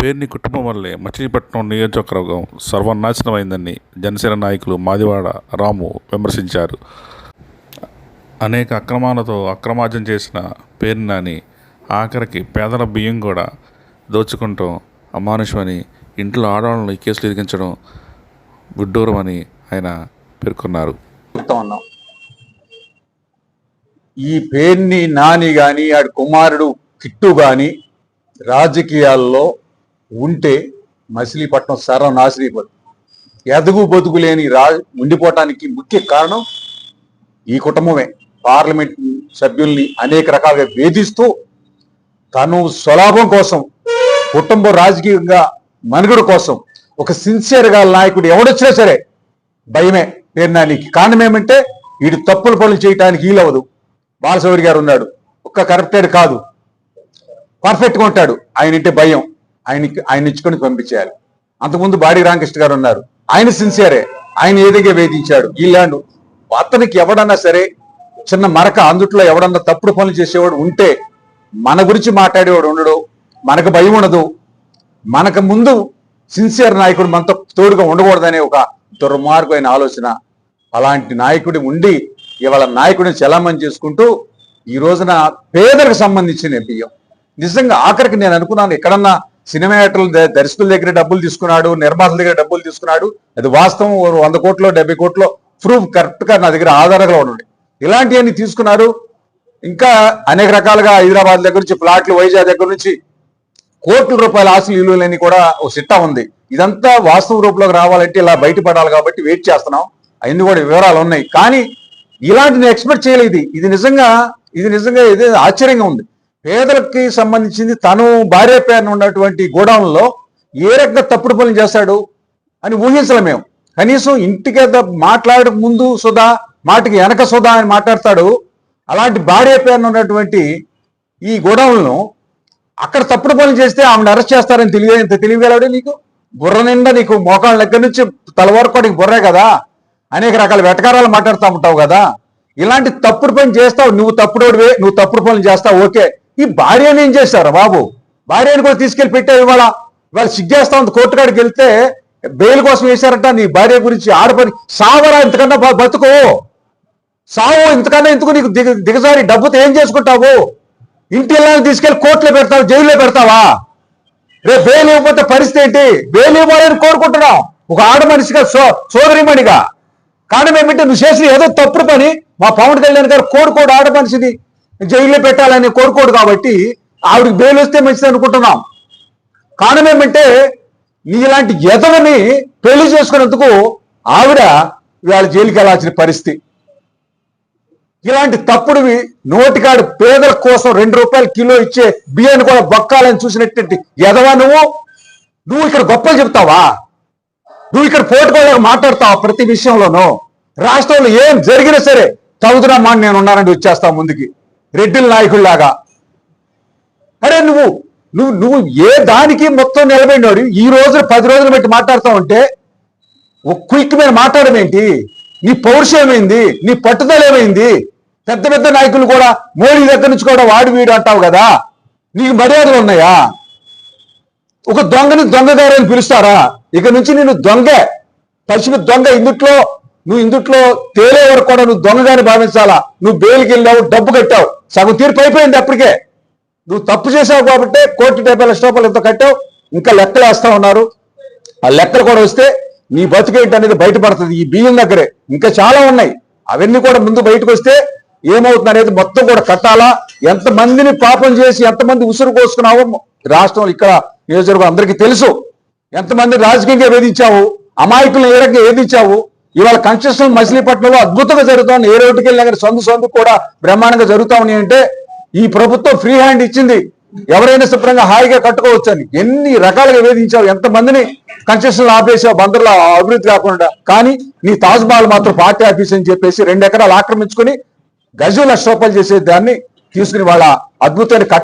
పేర్ని కుటుంబం వల్లే మచిలీపట్నం నియోజకవర్గం సర్వనాశనమైందని జనసేన నాయకులు మాదివాడ రాము విమర్శించారు. అనేక అక్రమాలతో అక్రమార్జన చేసిన పేరు నాని ఆఖరికి పేదల బియ్యం కూడా దోచుకుంటాం అమానుషమని ఇంట్లో ఆడవాళ్ళని ఈ కేసులు ఇరికించడం విడ్డూరమని ఆయన పేర్కొన్నారు. ఈ పేర్ని నాని కానీ ఆడి కుమారుడు కిట్టు కానీ రాజకీయాల్లో ఉంటే మచిలీపట్నం సర్వనాశనీపోతుంది ఎదుగు బతుకు లేని రా ఉండిపోవటానికి ముఖ్య కారణం ఈ కుటుంబమే. పార్లమెంట్ సభ్యుల్ని అనేక రకాలుగా వేధిస్తూ తను స్వలాభం కోసం కుటుంబం రాజకీయంగా మనుగడ కోసం ఒక సిన్సియర్గా నాయకుడు ఎవడొచ్చినా సరే భయమే పేరు కారణం ఏమంటే వీడు తప్పుల పనులు చేయటానికి వీలవదు బాలసౌరి గారు ఉన్నాడు. ఒక్క కరప్టెడ్ కాదు. పర్ఫెక్ట్గా ఉంటాడు. ఆయన అంటే భయం. ఆయనకి ఆయన ఇచ్చుకొని పంపించేయాలి. అంతకుముందు బాడీ రామకృష్ణ గారు ఉన్నారు. ఆయన సిన్సియరే. ఆయన ఏదిగా వేధించాడు వీళ్ళాండు అతనికి ఎవడన్నా సరే చిన్న మరక అందుట్లో ఎవడన్నా తప్పుడు పనులు చేసేవాడు ఉంటే మన గురించి మాట్లాడేవాడు ఉండడు మనకు భయం ఉండదు. మనకు ముందు సిన్సియర్ నాయకుడు మనతో తోడుగా ఉండకూడదనే ఒక దుర్మార్గమైన ఆలోచన. అలాంటి నాయకుడి ఉండి ఇవాళ నాయకుడిని చలామణి చేసుకుంటూ ఈ రోజున పేదలకు సంబంధించిన బియ్యం. నిజంగా ఆఖరికి నేను అనుకున్నాను ఎక్కడన్నా సినిమాటర్లు దర్శకుల దగ్గర డబ్బులు తీసుకున్నాడు నిర్మాతల దగ్గర డబ్బులు తీసుకున్నాడు. అది వాస్తవం వంద కోట్లో డెబ్బై కోట్లో ప్రూఫ్ కరెక్ట్గా నా దగ్గర ఆధారంగా ఉండండి. ఇలాంటివన్నీ తీసుకున్నారు. ఇంకా అనేక రకాలుగా హైదరాబాద్ దగ్గర నుంచి ప్లాట్లు వైజాగ్ దగ్గర నుంచి కోట్ల రూపాయల ఆస్తులు ఇల్లులని కూడా ఓ సిట్టా ఉంది. ఇదంతా వాస్తవ రూపంలోకి రావాలంటే ఇలా బయటపడాలి కాబట్టి వెయిట్ చేస్తున్నాం. అవన్నీ కూడా వివరాలు ఉన్నాయి. కానీ ఇలాంటి నేను ఎక్స్పెక్ట్ చేయలేదు. ఇది ఇది నిజంగా ఇది నిజంగా ఇది ఆశ్చర్యంగా ఉంది. పేదలకి సంబంధించింది తను భార్య పేరున ఉన్నటువంటి గోడౌన్లో ఏ రకంగా తప్పుడు పనులు చేస్తాడు అని ఊహించలే మేము. కనీసం ఇంటికి మాట్లాడక ముందు సుధా మాటకి వెనక సుధా అని మాట్లాడతాడు. అలాంటి భార్య పేరున ఉన్నటువంటి ఈ గోడౌన్లను అక్కడ తప్పుడు పనులు చేస్తే ఆమెను అరెస్ట్ చేస్తారని తెలియ ఇంత తెలియగలడు నీకు? బుర్ర నిండా నీకు మోకాళ్ళ దగ్గర నుంచి తల వరకు కూడా నీకు బుర్రే కదా? అనేక రకాల వెటకారాలు మాట్లాడుతూ ఉంటావు కదా? ఇలాంటి తప్పుడు పని చేస్తావు నువ్వు తప్పుడోడివే నువ్వు తప్పుడు పనులు చేస్తావు ఓకే. ఈ భార్యని ఏం చేశారు బాబు? భార్యని కూడా తీసుకెళ్ళి పెట్టావు ఇవాళ. ఇవాళ సిగ్గేస్తా ఉంది కోర్టు కాడికి వెళ్తే బెయిల్ కోసం వేశారట నీ భార్య గురించి ఆడపని. సావరా ఇంతకన్నా బ- బతుకు. సావు ఇంతకన్నా ఎందుకు నీకు దిగ దిగజారి? డబ్బుతో ఏం చేసుకుంటావు? ఇంటి ఇళ్ళని తీసుకెళ్ళి కోర్టులో పెడతావు జైల్లో పెడతావా? రేపు బెయిల్ ఇవ్వకపోతే పరిస్థితి ఏంటి? బెయిల్ ఇవ్వాలని కోరుకుంటున్నావు. ఒక ఆడ మనిషిగా సో సోదరిమణిగా. కారణం ఏమిటంటే నువ్వు చేసిన ఏదో తప్పుడు పని మా పవన్ కళ్యాణ్ గారు కోడుకోడు ఆడ మనిషిని. జైల్లో పెట్టాలని కోరుకోడు కాబట్టి ఆవిడకి బెయిల్ వస్తే మంచిది అనుకుంటున్నాం. కారణం ఏమంటే నీలాంటి ఎదవని పెళ్ళి చేసుకున్నందుకు ఆవిడ ఇవాళ జైలుకి వెళ్ళాల్సిన పరిస్థితి. ఇలాంటి తప్పుడువి నోటికాడు పేదల కోసం రెండు రూపాయలు కిలో ఇచ్చే బియ్యాన్ని కూడా బొక్కాలని చూసినటువంటి ఎదవా నువ్వు? నువ్వు ఇక్కడ గొప్పలు చెప్తావా? నువ్వు ఇక్కడ పోటుకోలేక మాట్లాడతావా ప్రతి విషయంలోనూ? రాష్ట్రంలో ఏం జరిగినా సరే చదువుతున్నా మాట నేను ఉన్నానండి వచ్చేస్తా ముందుకి. రెడ్డిల నాయకుల్లాగా. అరే నువ్వు నువ్వు నువ్వు ఏ దానికి మొత్తం నిలబడినాడు? ఈ రోజు పది రోజులు పెట్టి మాట్లాడుతూ ఉంటే ఒక క్విక్ మీద మాట్లాడడం ఏంటి? నీ పౌరుషం ఏమైంది నీ పట్టుదల ఏమైంది? పెద్ద పెద్ద నాయకులు కూడా మోడీ దగ్గర నుంచి కూడా వాడు వీడు అంటావు కదా? నీకు మర్యాదలు ఉన్నాయా? ఒక దొంగని దొంగగారని పిలుస్తారా? ఇక నుంచి నేను దొంగ పశ్చిమ దొంగ ఇందుట్లో నువ్వు ఇందుట్లో తేలే వరకు కూడా నువ్వు దొంగగాని భావించాలా? నువ్వు బెయిల్కి వెళ్ళావు డబ్బు కట్టావు. సగం తీర్పు అయిపోయింది అప్పటికే. నువ్వు తప్పు చేసావు కాబట్టి కోటి డెబ్బై లక్ష రూపాయలు ఎంత కట్టావు. ఇంకా లెక్కలు వేస్తా ఉన్నారు. ఆ లెక్కలు కూడా వస్తే నీ బతుకేంటి అనేది బయటపడుతుంది ఈ బియ్యం దగ్గరే. ఇంకా చాలా ఉన్నాయి. అవన్నీ కూడా ముందు బయటకు వస్తే ఏమవుతుంది అనేది మొత్తం కూడా కట్టాలా? ఎంతమందిని పాపం చేసి ఎంతమంది ఉసురు కోసుకున్నావో రాష్ట్రం ఇక్కడ నియోజకవర్గం అందరికీ తెలుసు. ఎంతమంది రాజకీయంగా వేధించావు? అమాయకులను ఏ రకంగా వేధించావు? ఇవాళ కన్స్ట్రక్షన్ మచిలీపట్నంలో అద్భుతంగా జరుగుతుంది. ఏ రోడ్డుకి వెళ్ళినా కానీ సందు సందు కూడా బ్రహ్మాండంగా జరుగుతా ఉన్నాయి అంటే ఈ ప్రభుత్వం ఫ్రీ హ్యాండ్ ఇచ్చింది. ఎవరైనా శుభ్రంగా హాయిగా కట్టుకోవచ్చు అని ఎన్ని రకాలుగా వేధించావు ఎంతమందిని కన్స్ట్రక్షన్ ఆపేసావు బందర్ల అభివృద్ధి కాకుండా. కానీ నీ తాజ్ మహల్ మాత్రం పార్టీ ఆఫీస్ అని చెప్పేసి రెండు ఎకరాలు ఆక్రమించుకుని గజం లక్ష రూపాయలు చేసే దాన్ని తీసుకుని వాళ్ళ అద్భుతమైన